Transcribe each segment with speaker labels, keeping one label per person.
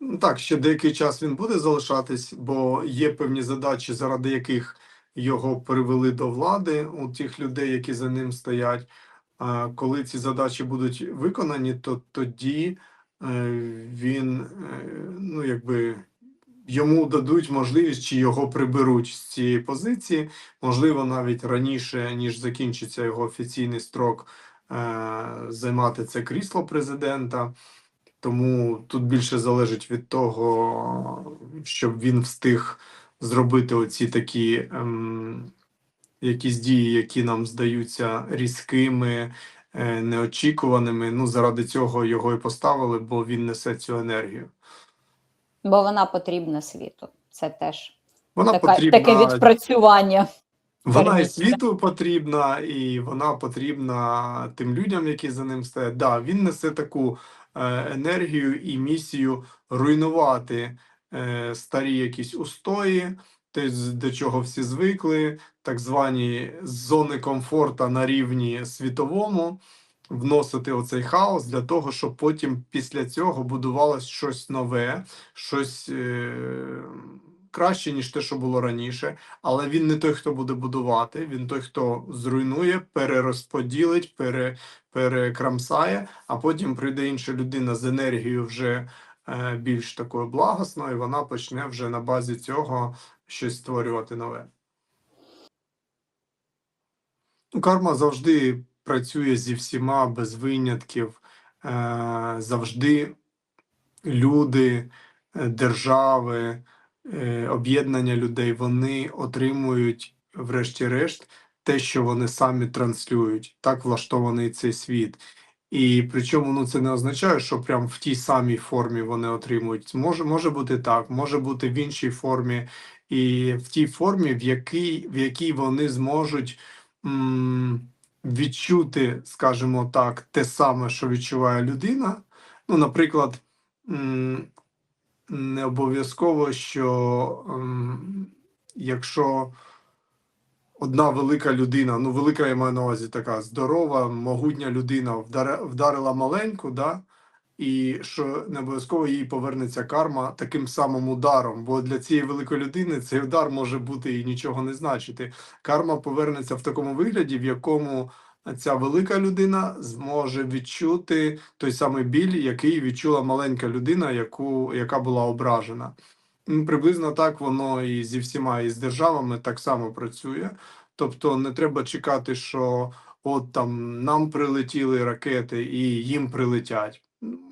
Speaker 1: Ну, Так, ще деякий час він буде залишатись, бо є певні задачі, заради яких його привели до влади у тих людей, які за ним стоять. А коли ці задачі будуть виконані, то тоді е, він, е, ну якби йому дадуть можливість чи його приберуть з цієї позиції, можливо, навіть раніше, ніж закінчиться його офіційний строк е, займати це крісло президента. Тому тут більше залежить від того, щоб він встиг зробити оці такі ем, якісь дії, які нам здаються різкими, е, неочікуваними. Ну, заради цього його і поставили, бо він несе цю енергію.
Speaker 2: Бо вона потрібна світу. Це теж
Speaker 1: Вона
Speaker 2: така,
Speaker 1: потрібна
Speaker 2: таке відпрацювання.
Speaker 1: Вона і світу потрібна, і вона потрібна тим людям, які за ним стоять. Да, він несе таку енергію і місію руйнувати е, старі якісь устої, те, до чого всі звикли, так звані зони комфорта на рівні світовому, вносити оцей хаос для того, щоб потім після цього будувалось щось нове, щось е, краще, ніж те, що було раніше. Але він не той, хто буде будувати, він той, хто зруйнує, перерозподілить, пере, перекрамсає, а потім прийде інша людина з енергією вже е, більш такою благосною, і вона почне вже на базі цього щось створювати нове. Ну, карма завжди працює зі всіма без винятків, е, завжди люди, е, держави, об'єднання людей, вони отримують, врешті-решт, те, що вони самі транслюють. Так влаштований цей світ. І причому ну, це не означає, що прям в тій самій формі вони отримують. Може, може бути так, може бути в іншій формі, і в тій формі, в якій, в якій вони зможуть м, відчути, скажімо так, те саме, що відчуває людина. Ну, наприклад, м, не обов'язково, що ем, якщо одна велика людина, ну велика я маю на увазі така здорова, могутня людина вдари- вдарила маленьку, да, і що не обов'язково їй повернеться карма таким самим ударом, бо для цієї великої людини цей удар може бути і нічого не значити. Карма повернеться в такому вигляді, в якому ця велика людина зможе відчути той самий біль, який відчула маленька людина, яку, яка була ображена. Приблизно так воно і зі всіма, і з державами так само працює. Тобто не треба чекати, що от там нам прилетіли ракети і їм прилетять.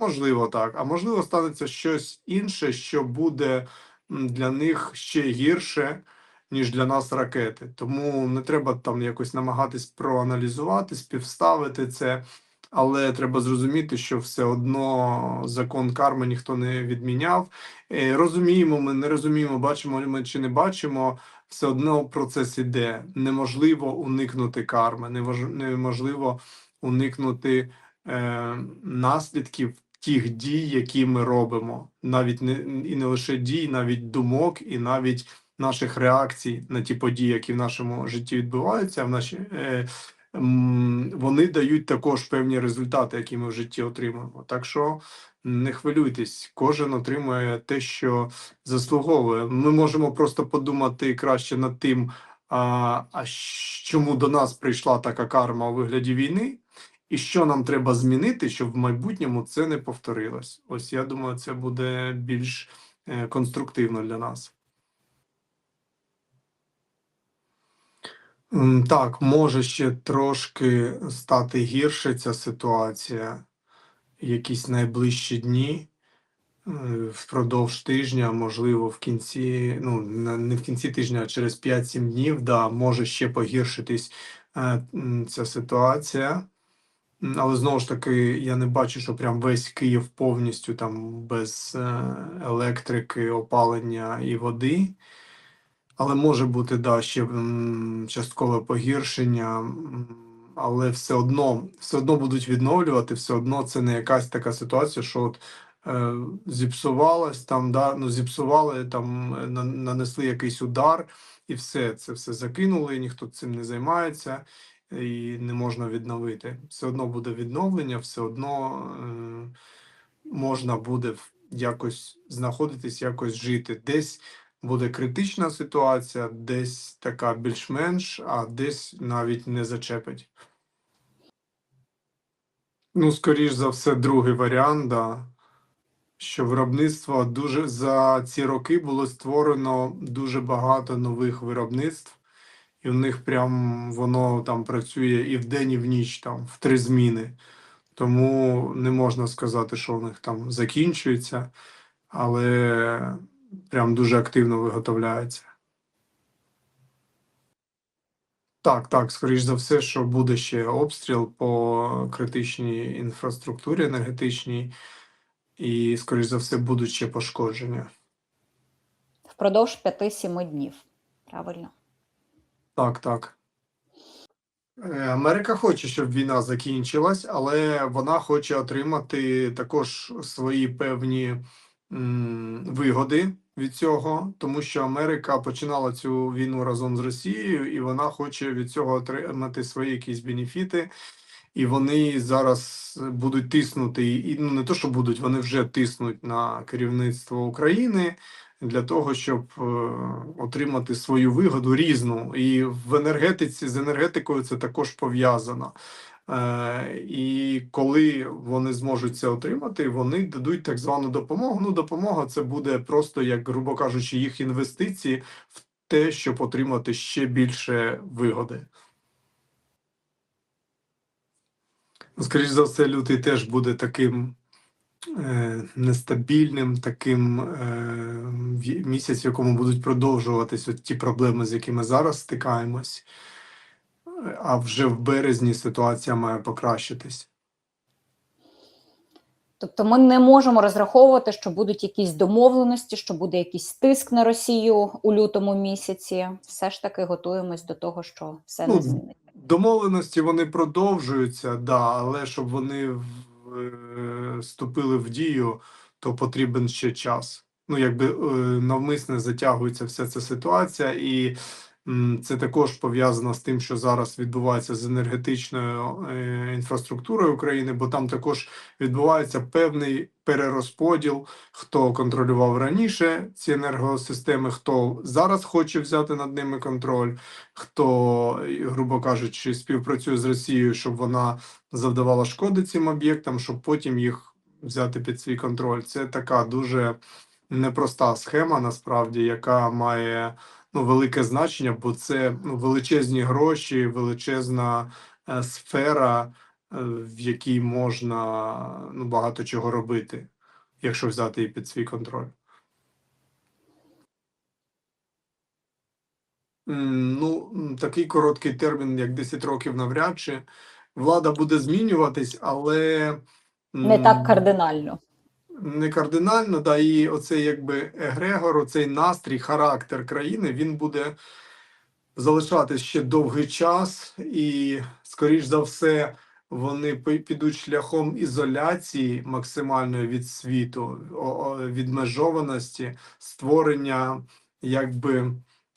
Speaker 1: Можливо, так. А можливо, станеться щось інше, що буде для них ще гірше, ніж для нас ракети. Тому не треба там якось намагатись проаналізувати, співставити це. Але треба зрозуміти, що все одно закон карми ніхто не відміняв. Е, Розуміємо, ми не розуміємо, бачимо ми чи не бачимо. Все одно процес іде. Неможливо уникнути карми, неможливо уникнути е, наслідків тих дій, які ми робимо. Навіть не і не лише дій, навіть думок, і навіть наших реакцій на ті події, які в нашому житті відбуваються, в наші, е, вони дають також певні результати, які ми в житті отримуємо. Так що не хвилюйтесь, кожен отримує те, що заслуговує. Ми можемо просто подумати краще над тим, а, а чому до нас прийшла така карма у вигляді війни, і що нам треба змінити, щоб в майбутньому це не повторилось. Ось я думаю, це буде більш е, конструктивно для нас. Так, може ще трошки стати гірше ця ситуація, якісь найближчі дні, е, впродовж тижня, можливо, в кінці, ну, не в кінці тижня, а через 5-7 днів, да, може ще погіршитись е, ця ситуація. Але знову ж таки, я не бачу, що прям весь Київ повністю там без е, електрики, опалення і води. Але може бути да, ще часткове погіршення, але все одно, все одно будуть відновлювати, все одно це не якась така ситуація, що от е, зіпсувалась там, да, ну зіпсували там, е, нанесли якийсь удар, і все, це все закинули, ніхто цим не займається і не можна відновити. Все одно буде відновлення, все одно е, можна буде якось знаходитись, якось жити. Десь буде критична ситуація, десь така більш-менш, а десь навіть не зачепить. Ну, скоріш за все, другий варіант, да. Що виробництво дуже за ці роки було створено дуже багато нових виробництв, і в них прям воно там працює і вдень, і в ніч, там, в три зміни. Тому не можна сказати, що в них там закінчується, але прям дуже активно виготовляється. Так, так, скоріш за все, що буде ще обстріл по критичній інфраструктурі енергетичній, і, скоріш за все, будуть ще пошкодження.
Speaker 2: Впродовж 5-7 днів. Правильно.
Speaker 1: Так, так. Е, Америка хоче, щоб війна закінчилась, але вона хоче отримати також свої певні вигоди від цього, тому що Америка починала цю війну разом з Росією, і вона хоче від цього отримати свої якісь бенефіти. І вони зараз будуть тиснути, і ну не то, що будуть, вони вже тиснуть на керівництво України для того, щоб е, отримати свою вигоду різну. І в енергетиці з енергетикою це також пов'язано. Е, і коли вони зможуть це отримати, вони дадуть так звану допомогу. Ну, допомога це буде просто, як грубо кажучи, їх інвестиції в те, щоб отримати ще більше вигоди. Ну, Скоріш за все, лютий теж буде таким е, нестабільним, таким е, місяць, в якому будуть продовжуватись от ті проблеми, з якими зараз стикаємось. А вже в березні ситуація має покращитись.
Speaker 2: Тобто ми не можемо розраховувати, що будуть якісь домовленості, що буде якийсь тиск на Росію у лютому місяці. Все ж таки готуємось до того, що все
Speaker 1: Ну,
Speaker 2: не зміниться.
Speaker 1: Домовленості вони продовжуються, да, але щоб вони е, вступили в дію, то потрібен ще час. Ну, якби е, навмисне затягується вся ця ситуація, і це також пов'язано з тим, що зараз відбувається з енергетичною е, інфраструктурою України, бо там також відбувається певний перерозподіл, хто контролював раніше ці енергосистеми, хто зараз хоче взяти над ними контроль хто, грубо кажучи, співпрацює з Росією, щоб вона завдавала шкоди цим об'єктам, щоб потім їх взяти під свій контроль. Це така дуже непроста схема, насправді, яка має ну, велике значення, бо це ну, величезні гроші, величезна е, сфера, е, в якій можна ну, багато чого робити, якщо взяти її під свій контроль. Ну, такий короткий термін, як 10 років, навряд чи. Влада буде змінюватись, але
Speaker 2: Не так кардинально.
Speaker 1: Не кардинально, да, і оцей якби егрегор, оцей настрій, характер країни, він буде залишатись ще довгий час, і, скоріш за все, вони підуть шляхом ізоляції максимальної від світу, відмежованості, створення якби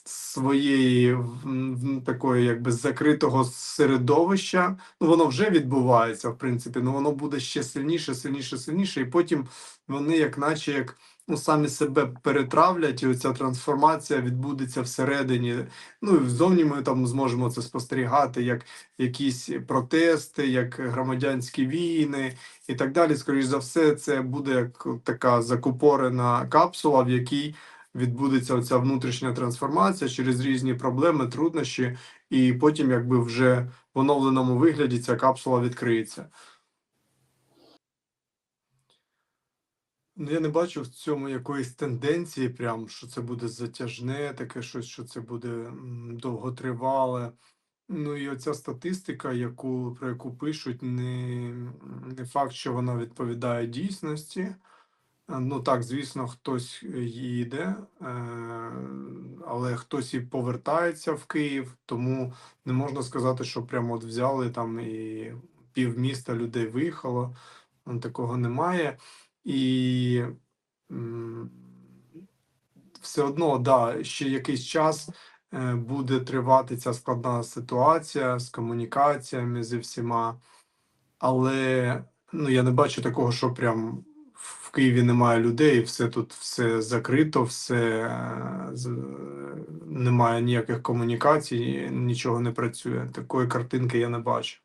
Speaker 1: своєї такої якби закритого середовища. Ну, воно вже відбувається, в принципі, але воно буде ще сильніше, сильніше, сильніше, і потім вони, як наче як ну, самі себе перетравлять, і оця трансформація відбудеться всередині. Ну і взовні ми там зможемо це спостерігати, як якісь протести, як громадянські війни і так далі. Скоріш за все, це буде як така закупорена капсула, в якій відбудеться оця внутрішня трансформація через різні проблеми, труднощі, і потім, якби вже в оновленому вигляді, ця капсула відкриється. Ну, я не бачу в цьому якоїсь тенденції, прям, що це буде затяжне, таке щось, що це буде довготривале. Ну і оця статистика, яку, про яку пишуть, не, не факт, що вона відповідає дійсності. А, Ну так, звісно, хтось їде, е, але хтось і повертається в Київ, тому не можна сказати, що прямо от взяли там і півміста людей виїхало. Такого немає. І все одно, да, ще якийсь час е, буде тривати ця складна ситуація з комунікаціями зі всіма, але ну, я не бачу такого, що прям Києві немає людей, все тут все закрито, все е, немає ніяких комунікацій, нічого не працює. Такої картинки я не бачу.